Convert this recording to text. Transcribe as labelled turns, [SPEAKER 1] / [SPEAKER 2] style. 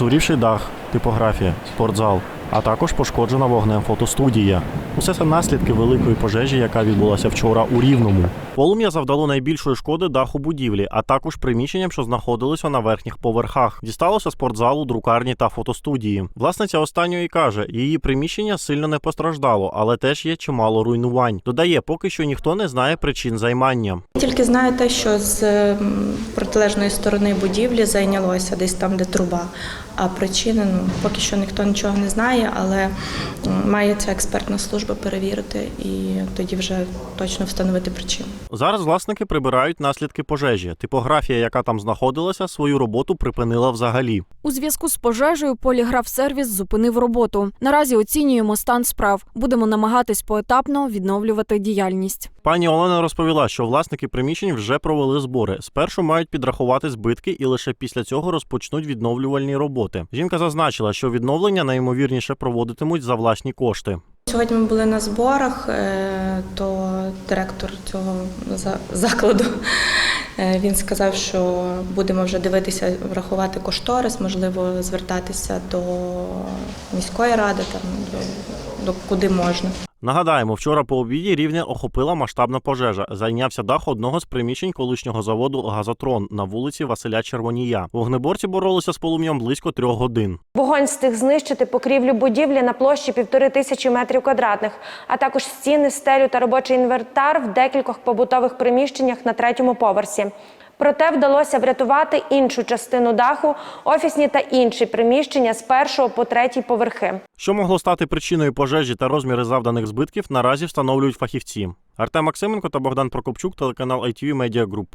[SPEAKER 1] Згорівший дах, типографія, спортзал, а також пошкоджена вогнем фотостудія. Усе це наслідки великої пожежі, яка відбулася вчора у Рівному. Полум'я завдало найбільшої шкоди даху будівлі, а також приміщенням, що знаходилися на верхніх поверхах. Дісталося спортзалу, друкарні та фотостудії. Власниця останньої каже, її приміщення сильно не постраждало, але теж є чимало руйнувань. Додає, поки що ніхто не знає причин займання.
[SPEAKER 2] Тільки знаю те, що з протилежної сторони будівлі зайнялося десь там, де труба. А причини ну поки що ніхто нічого не знає, але має ця експертна служба перевірити і тоді вже точно встановити причину.
[SPEAKER 1] Зараз власники прибирають наслідки пожежі. Типографія, яка там знаходилася, свою роботу припинила взагалі.
[SPEAKER 3] У зв'язку з пожежею поліграф-сервіс зупинив роботу. Наразі оцінюємо стан справ. Будемо намагатись поетапно відновлювати діяльність.
[SPEAKER 1] Пані Олена розповіла, що власники приміщень вже провели збори. Спершу мають підрахувати збитки і лише після цього розпочнуть відновлювальні роботи. Жінка зазначила, що відновлення найімовірніше проводитимуть за власні кошти.
[SPEAKER 2] Сьогодні ми були на зборах, е, то директор цього за- закладу е, він сказав, що будемо вже дивитися, врахувати кошторис, можливо, звертатися до міської ради, там до, до куди можна.
[SPEAKER 1] Нагадаємо, вчора по обіді рівне охопила масштабна пожежа. Зайнявся дах одного з приміщень колишнього заводу Газотрон на вулиці Василя Червонія. Вогнеборці боролися з полум'ям близько трьох годин.
[SPEAKER 4] Вогонь встиг знищити покрівлю будівлі на площі півтори тисячі метрів квадратних, а також стіни, стелю та робочий інвентар в декількох побутових приміщеннях на третьому поверсі. Проте вдалося врятувати іншу частину даху, офісні та інші приміщення з першого по третій поверхи.
[SPEAKER 1] Що могло стати причиною пожежі та розміри завданих збитків, наразі встановлюють фахівці. Артем Максименко та Богдан Прокопчук, телеканал ITV Media Group.